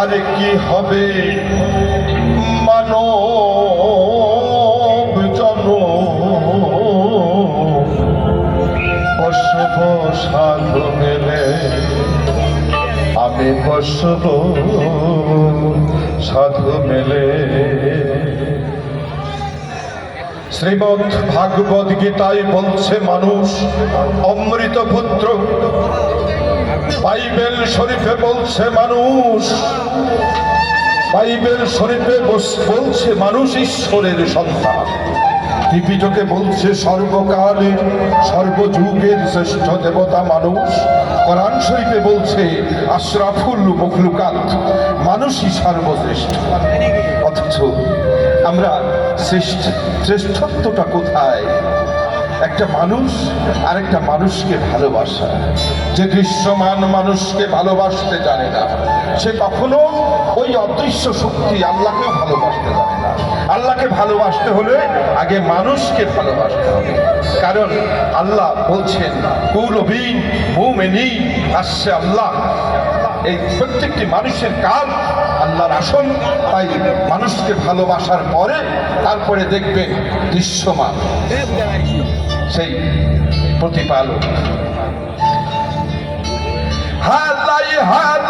আর কি হবে? মানব জন বসব মেলে। আমি বসব সাধু মেলে। শ্রীমৎ ভাগবত গীতায় বলছে মানুষ, অমৃত পুত্র বাইবেল শরীফে বলছে মানুষ, বাইবেল শরীফে বলছে মানুষ ঈশ্বরের সন্তান। ত্রিপিটকে বলছে সর্বকালের সর্বযুগের শ্রেষ্ঠ দেবতা মানুষ। কোরআন শরীফে বলছে আশরাফুল মখলুকাত, মানুষই সর্বশ্রেষ্ঠ। অথচ আমরা শ্রেষ্ঠ, শ্রেষ্ঠত্বটা কোথায়? একটা মানুষ আরেকটা মানুষকে ভালোবাসা। যে দৃশ্যমান মানুষকে ভালোবাসতে জানে না, সে কখনো ওই অদৃশ্য শক্তি আল্লাহকেও ভালোবাসতে জানে না। আল্লাহকে ভালোবাসতে হলে আগে মানুষকে ভালোবাসতে হবে। কারণ আল্লাহ বলছেন কৌলবীন মৌমেনি আসছে আল্লাহ। এই প্রত্যেকটি মানুষের কাজ আল্লাহর আসন, তাই মানুষকে ভালোবাসার পরে তারপরে দেখবে দৃশ্যমান। সেই প্রতিপালক। হাত হালাই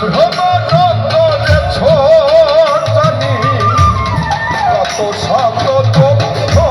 কত শত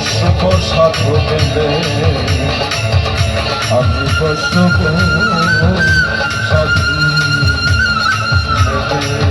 কশ্যপ সাধু মিলে আমি কশ্যপ সাধু মিলে